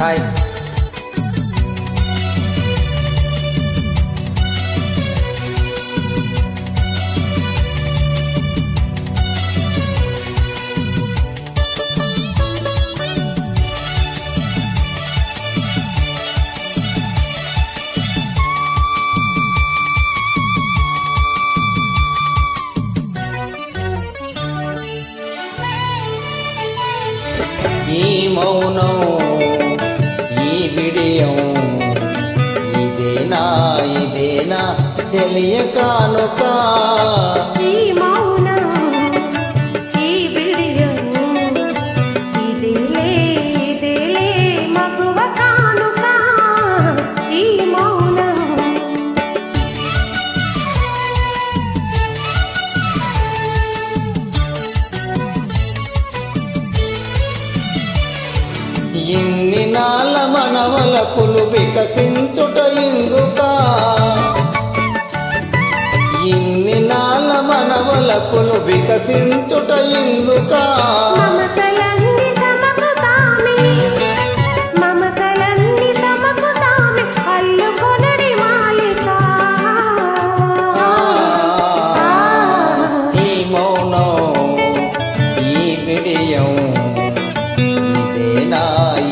Hi ఈ మౌనం ఈ ఇదేనా తెలియ కానుక ఇన్ని నాల మనవల పులు వికసించుట ఇందుక. ఇన్ని నాల మనవల పులు వికసించుట ఇందుక.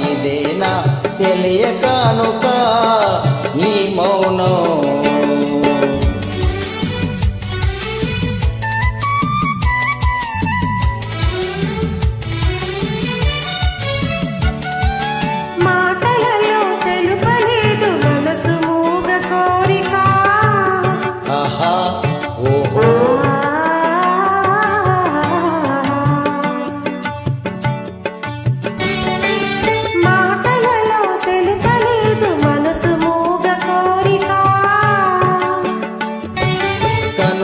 ఇదేనా తెలియ కానుక నీ మౌనం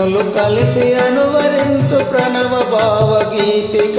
కనులు కలిసి అనువరించు ప్రణవ భావగీతిక.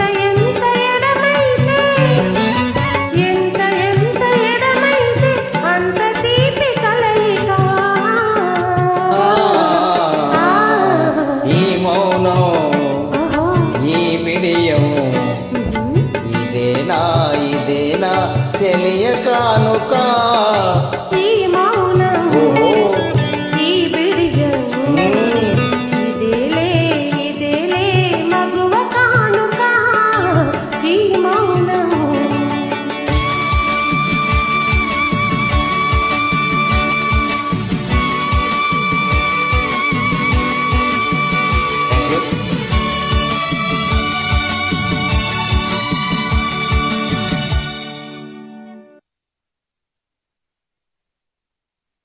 తెలియ కానుక ఈ మౌనము ఈ బిడియము ఇదేలే ఇదేలే మగువ కానుక. ఈ మౌన